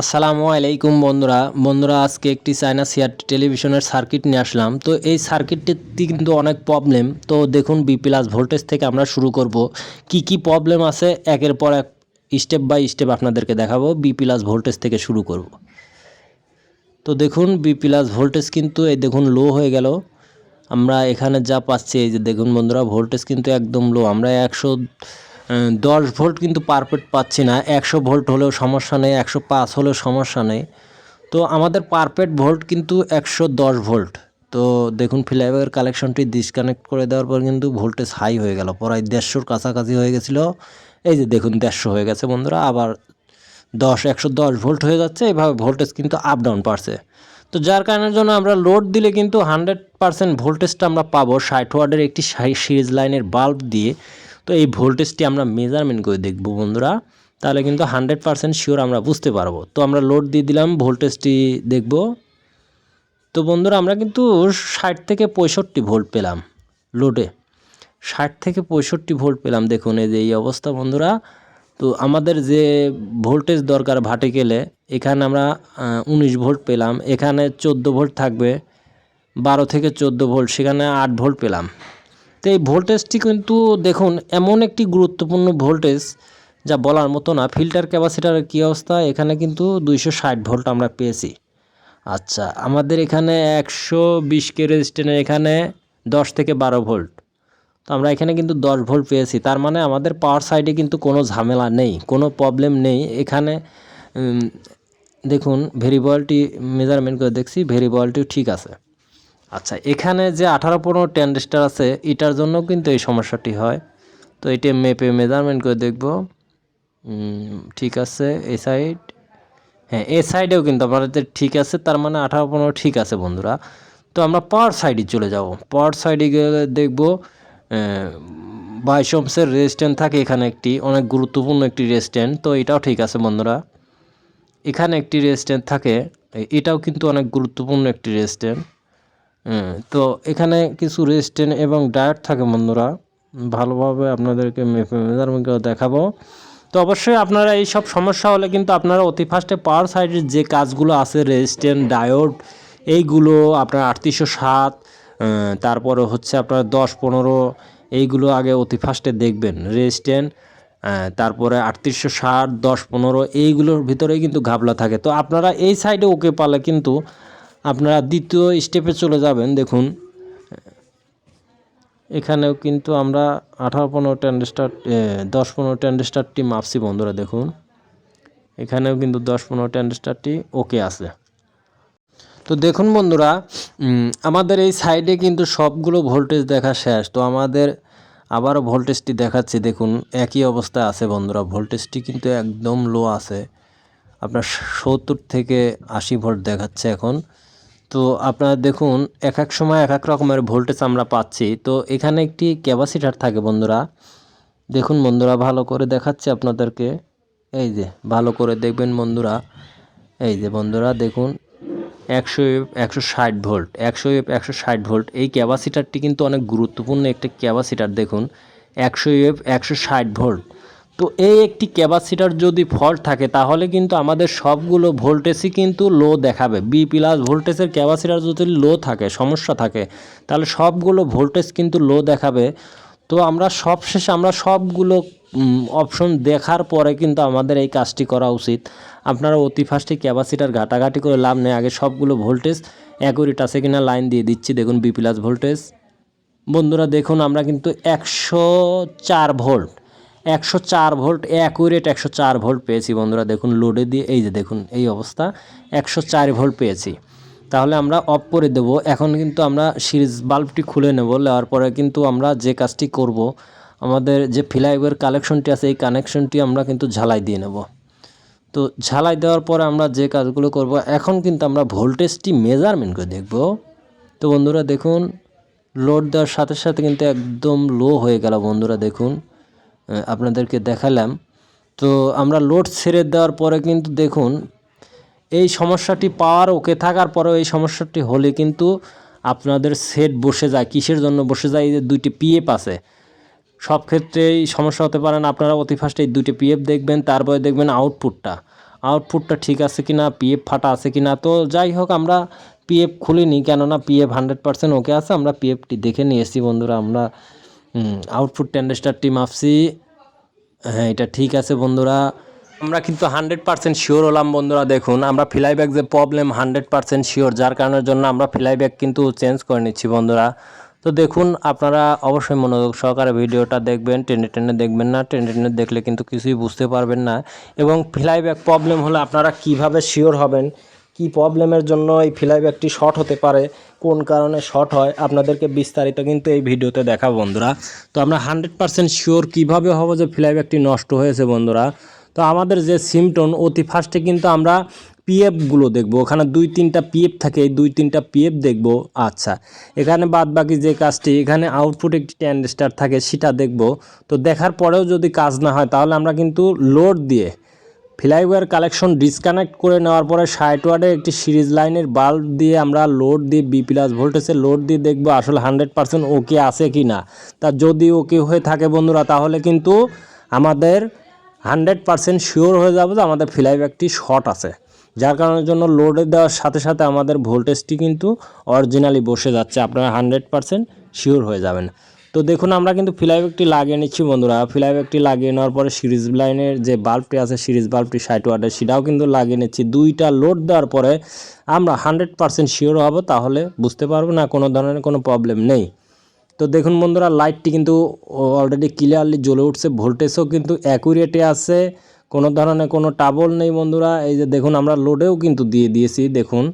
আসসালামু আলাইকুম বন্ধুরা। বন্ধুরা, আজকে একটি চায়না সিআর টেলিভিশনের সার্কিট নিয়ে আসলাম। তো এই সার্কিটটি কিন্তু অনেক প্রবলেম তো দেখুন বি প্লাস ভোল্টেজ থেকে আমরা শুরু করব। কি কি প্রবলেম আছে? একের পর এক স্টেপ বাই স্টেপ আপনাদেরকে দেখাবো। বি প্লাস ভোল্টেজ থেকে শুরু করব। তো দেখুন বি প্লাস ভোল্টেজ কিন্তু এই দেখুন লো হয়ে গেল। আমরা এখানে যা পাচ্ছি, এই যে দেখুন বন্ধুরা ভোল্টেজ কিন্তু একদম লো আমরা একশো দশ ভোল্ট কিন্তু পারফেক্ট পাচ্ছি না। একশো ভোল্ট হলেও সমস্যা নেই, একশো পাঁচ হলেও সমস্যা নেই। তো আমাদের পারফেক্ট ভোল্ট কিন্তু একশো দশ ভোল্ট। তো দেখুন ফ্লাইওভার কালেকশনটি ডিসকানেক্ট করে দেওয়ার পর কিন্তু ভোল্টেজ হাই হয়ে গেল, প্রায় দেড়শোর কাছাকাছি হয়ে গেছিল। এই যে দেখুন, দেড়শো হয়ে গেছে বন্ধুরা, আবার দশ, একশো দশ ভোল্ট হয়ে যাচ্ছে, এভাবে ভোল্টেজ কিন্তু আপ ডাউন পারছে। তো যার কারণের জন্য আমরা লোড দিলে কিন্তু হান্ড্রেড পারসেন্ট ভোল্টেজটা আমরা পাবো ষাট ওয়ার্ডের একটি সিরিজ লাইনের বাল্ব দিয়ে। এই ভোল্টেজটি আমরা মেজারমেন্ট করে দেখব বন্ধুরা। তাহলে কিন্তু হান্ড্রেড পারসেন্ট শিওর আমরা বুঝতে পারব। তো আমরা লোড দিয়ে দিলাম, ভোল্টেজটি দেখব। তো বন্ধুরা, আমরা কিন্তু ষাট থেকে পঁয়ষট্টি ভোল্ট পেলাম লোডে ষাট থেকে পঁয়ষট্টি ভোল্ট পেলাম, দেখুন এই যে এই অবস্থা বন্ধুরা। তো আমাদের যে ভোল্টেজ দরকার ভার্টিকেলে এখানে আমরা উনিশ ভোল্ট পেলাম। এখানে চোদ্দ ভোল্ট থাকবে, বারো থেকে চোদ্দ ভোল্ট সেখানে আট ভোল্ট পেলাম। তো এই ভোল্টেজটি কিন্তু দেখুন, এমন একটি গুরুত্বপূর্ণ ভোল্টেজ যা বলার মতো না। ফিল্টার ক্যাপাসিটারের কী অবস্থা? এখানে কিন্তু দুইশো ষাট ভোল্ট আমরা পেয়েছি। আচ্ছা আমাদের এখানে একশো বিশ কে রেজিস্ট্যান্টের এখানে দশ থেকে বারো ভোল্ট তো আমরা এখানে কিন্তু দশ ভোল্ট পেয়েছি। তার মানে আমাদের পাওয়ার সাইডে কিন্তু কোনো ঝামেলা নেই, কোনো প্রবলেম নেই। এখানে দেখুন ভেরিবলটি মেজারমেন্ট করে দেখছি ভেরিবলটিও ঠিক আছে। আচ্ছা এখানে যে আঠারো পনেরো ট্যান্ডেস্টার আছে, এটার জন্য কিন্তু এই সমস্যাটি হয়। তো এটা মেপে মেজারমেন্ট করে দেখব। ঠিক আছে এই সাইড হ্যাঁ এ সাইডেও কিন্তু আমাদের ঠিক আছে, তার মানে আঠারো পনেরো ঠিক আছে বন্ধুরা। তো আমরা পাওয়ার সাইডে চলে যাব। পাওয়ার সাইডে গেলে দেখব বাইশ ওমসের রেজিস্ট্যান্ট থাকে এখানে একটি, অনেক গুরুত্বপূর্ণ একটি রেজিস্ট্যান্ট তো এটাও ঠিক আছে বন্ধুরা। এখানে একটি রেজিস্ট্যান্ট থাকে এটাও কিন্তু অনেক গুরুত্বপূর্ণ একটি রেজিস্ট্যান্ট তো এখানে কিছু রেজিস্ট্যান্ট এবং ডায়েট থাকে বন্ধুরা, ভালোভাবে আপনাদেরকে মেজারমেন্ট দেখাবো। তো অবশ্যই আপনারা এই সব সমস্যা হলে কিন্তু আপনারা অতি ফার্স্টে পাওয়ার সাইডের যে কাজগুলো আছে রেজিস্ট্যান্ট ডায়োড এইগুলো আপনার আটত্রিশশো সাত তারপরে হচ্ছে আপনার দশ, পনেরো, এইগুলো আগে অতি ফার্স্টে দেখবেন। রেজিস্ট্যান্ট তারপরে আটত্রিশশো ষাট দশ, পনেরো, এইগুলোর ভিতরেই কিন্তু ঘাবলা থাকে। তো আপনারা এই সাইডে ওকে পালে কিন্তু আপনারা দ্বিতীয় স্টেপে চলে যাবেন, দেখুন। এখানেও কিন্তু আমরা আঠারো পনেরো ট্যান্ডেস্টার দশ পনেরো ট্যান্ডেস্টারটি মাপছি বন্ধুরা, দেখুন। এখানেও কিন্তু দশ পনেরো ট্যান্ডেস্টারটি ওকে আছে। তো দেখুন বন্ধুরা আমাদের এই সাইডে কিন্তু সবগুলো ভোল্টেজ দেখা শেষ। তো আমাদের আবারও ভোল্টেজটি দেখাচ্ছি, দেখুন, একই অবস্থায় আছে বন্ধুরা। ভোল্টেজটি কিন্তু একদম লো আছে। আপনার সত্তর থেকে আশি ভোল্ট দেখাচ্ছে এখন। তো আপনারা দেখুন এক এক সময় এক এক রকমের ভোল্টেজ আমরা পাচ্ছি। তো এখানে একটি ক্যাপাসিটার থাকে বন্ধুরা। দেখুন বন্ধুরা, ভালো করে দেখাচ্ছে আপনাদেরকে। এই যে, ভালো করে দেখবেন বন্ধুরা। এই যে বন্ধুরা, দেখুন, একশো একশো ষাট ভোল্ট একশো একশো ষাট ভোল্ট এই ক্যাপাসিটারটি কিন্তু অনেক গুরুত্বপূর্ণ একটি ক্যাপাসিটার দেখুন। একশো একশো ষাট ভোল্ট তো এই একটি ক্যাপাসিটার যদি ফল্ট থাকে, তাহলে কিন্তু আমাদের সবগুলো ভোল্টেজই কিন্তু লো দেখাবে। বি প্লাস ভোল্টেজের ক্যাপাসিটার যদি লো থাকে, সমস্যা থাকে, তাহলে সবগুলো ভোল্টেজ কিন্তু লো দেখাবে। তো আমরা সব শেষে আমরা সবগুলো অপশন দেখার পরে কিন্তু আমাদের এই কাজটি করা উচিত। আপনারা অতি ফার্স্টে ক্যাপাসিটার ঘাটাঘাটি করে লাভ নেই। আগে সবগুলো ভোল্টেজ অ্যাকুরেট আছে কিনা লাইন দিয়ে দিচ্ছি। দেখুন বি প্লাস ভোল্টেজ। বন্ধুরা, দেখুন আমরা কিন্তু একশো চার ভোল্ট একশো চার ভোল্ট অ্যাকুরেট একশো চার ভোল্ট পেয়েছি বন্ধুরা। দেখুন লোডে দিয়ে, এই যে দেখুন, এই অবস্থা, একশো চার ভোল্ট পেয়েছি। তাহলে আমরা অফ করে দেব। এখন কিন্তু আমরা সিরিজ বাল্বটি খুলে নেব। নেওয়ার পরে কিন্তু আমরা যে কাজটি করব, আমাদের যে ফ্লাইওভার কালেকশনটি আছে, এই কানেকশনটি আমরা কিন্তু ঝালাই দিয়ে নেব। তো ঝালাই দেওয়ার পরে আমরা যে কাজগুলো করব, এখন কিন্তু আমরা ভোল্টেজটি মেজারমেন্ট করে দেখব। তো বন্ধুরা, দেখুন লোড দেওয়ার সাথে সাথে কিন্তু একদম লো হয়ে গেল বন্ধুরা, দেখুন। আপনাদেরকে দেখালাম। তো আমরা লোড ছেড়ে দেওয়ার পরে কিন্তু দেখুন, এই সমস্যাটি পাওয়ার ওকে থাকার পরেও এই সমস্যাটি হলে কিন্তু আপনাদের সেট বসে যায়, কিসের জন্য বসে যায়? এই যে দুইটি পিএফ আছে। সব ক্ষেত্রেই সমস্যা হতে পারেন আপনারা অতি ফার্স্টে এই দুইটি পিএফ দেখবেন, তারপরে দেখবেন আউটপুটটা আউটপুটটা ঠিক আছে কি না পিএফ ফাটা আছে কি না তো যাই হোক, আমরা পিএফ খুলিনি, কেননা পিএফ হান্ড্রেড পার্সেন্ট ওকে আছে। আমরা পিএফটি দেখে নিয়ে এসেছি বন্ধুরা। আমরা আউটপুট টেন্ডেস্টারটি মাপছি হ্যাঁ এটা ঠিক আছে বন্ধুরা। আমরা কিন্তু হান্ড্রেড পার্সেন্ট শিওর হলাম বন্ধুরা, দেখুন। আমরা ফ্লাইব্যাক যে প্রবলেম হান্ড্রেড পার্সেন্ট শিওর যার কারণের জন্য আমরা ফ্লাইব্যাক কিন্তু চেঞ্জ করে নিচ্ছি বন্ধুরা। তো দেখুন, আপনারা অবশ্যই মনোযোগ সহকারে ভিডিওটা দেখবেন, টেনে টেনে দেখবেন না, টেনে টেনে দেখলে কিন্তু কিছুই বুঝতে পারবেন না। এবং ফ্লাইব্যাক প্রবলেম হলে আপনারা কীভাবে শিওর হবেন কি প্রবলেমের জন্য এই ফ্লাইব্যাকটি শর্ট হতে পারে, কোন কারণে শর্ট হয়, আপনাদেরকে বিস্তারিত কিন্তু এই ভিডিওতে দেখাবো বন্ধুরা। তো আমরা হান্ড্রেড পার্সেন্ট শিওর কীভাবে হব যে ফ্লাইব্যাকটি নষ্ট হয়েছে বন্ধুরা। তো আমাদের যে সিমটন অতি ফার্স্টে কিন্তু আমরা পিএফগুলো দেখব। ওখানে দুই তিনটা পিএফ থাকে, এই দুই তিনটা পিএফ দেখব। আচ্ছা এখানে বাদ বাকি যে কাজটি, এখানে আউটপুট একটি ট্যান্ড স্টার থাকে, সেটা দেখব। তো দেখার পরেও যদি কাজ না হয়, তাহলে আমরা কিন্তু লোড দিয়ে ফ্লাইওয়ার কালেকশন ডিসকানেক্ট করে নেওয়ার পরে ষাট ওয়ার্ডের একটি সিরিজ লাইনের বাল্ব দিয়ে আমরা লোড দিয়ে বি প্লাস ভোল্টেজে লোড দিয়ে দেখব আসলে হান্ড্রেড পার্সেন্ট ওকে আছে কি না। তা যদি ওকে হয়ে থাকে বন্ধুরা, তাহলে কিন্তু আমাদের হান্ড্রেড পার্সেন্ট শিওর হয়ে যাবে যে আমাদের ফ্লাইব্যাকটি শর্ট আছে। যার কারণের জন্য লোডে দেওয়ার সাথে সাথে আমাদের ভোল্টেজটি কিন্তু অরিজিনালি বসে যাচ্ছে। আপনারা হান্ড্রেড পার্সেন্ট শিওর হয়ে যাবেন। তো দেখুন, আমরা কিন্তু ফ্লাইব্যাকটি লাগিয়ে নিচ্ছি বন্ধুরা। ফ্লাইব্যাকটি লাগিয়ে নেওয়ার পরে সিরিজ লাইনের যে বাল্বটি আছে, সিরিজ বাল্বটি ষাট ওয়াটের সেটাও কিন্তু লাগিয়ে নিচ্ছি। দুইটা লোড দেওয়ার পরে আমরা হান্ড্রেড পার্সেন্ট শিওর হব, তাহলে বুঝতে পারব না, কোনো ধরনের কোনো প্রবলেম নেই। তো দেখুন বন্ধুরা, লাইটটি কিন্তু অলরেডি ক্লিয়ারলি জ্বলে উঠছে, ভোল্টেজও কিন্তু অ্যাকুরেটে আছে, কোনো ধরনের কোনো টাবল নেই বন্ধুরা। এই যে দেখুন, আমরা লোডেও কিন্তু দিয়ে দিয়েছি, দেখুন।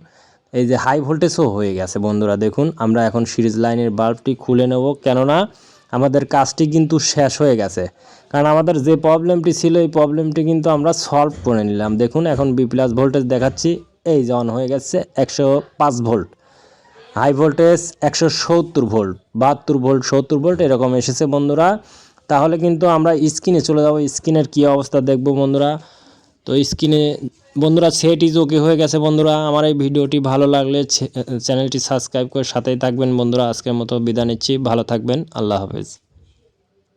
এই যে হাই ভোল্টেজও হয়ে গেছে বন্ধুরা, দেখুন, আমরা এখন সিরিজ লাইনের বাল্বটি খুলে নেব। কেননা আমাদের কাজটি কিন্তু শেষ হয়ে গেছে। কারণ আমাদের যে প্রবলেমটি ছিল, এই প্রবলেমটি কিন্তু আমরা সলভ করে নিলাম। দেখুন, এখন বি প্লাস ভোল্টেজ দেখাচ্ছি। এই যে অন হয়ে গেছে একশো পাঁচ ভোল্ট হাই ভোল্টেজ একশো সত্তর ভোল্ট বাহাত্তর ভোল্ট সত্তর ভোল্ট এরকম এসেছে বন্ধুরা। তাহলে কিন্তু আমরা স্ক্রিনে চলে যাব। স্ক্রিনের কী অবস্থা দেখব বন্ধুরা? তো স্ক্রিনে বন্ধুরা সেট ইজ ওকে হয়ে গেছে বন্ধুরা। আমার এই ভিডিওটি ভালো লাগলে চ্যানেলটি সাবস্ক্রাইব করে সাথেই থাকবেন বন্ধুরা। আজকের মতো বিদায় নিচ্ছি। ভালো থাকবেন। আল্লাহ হাফেজ।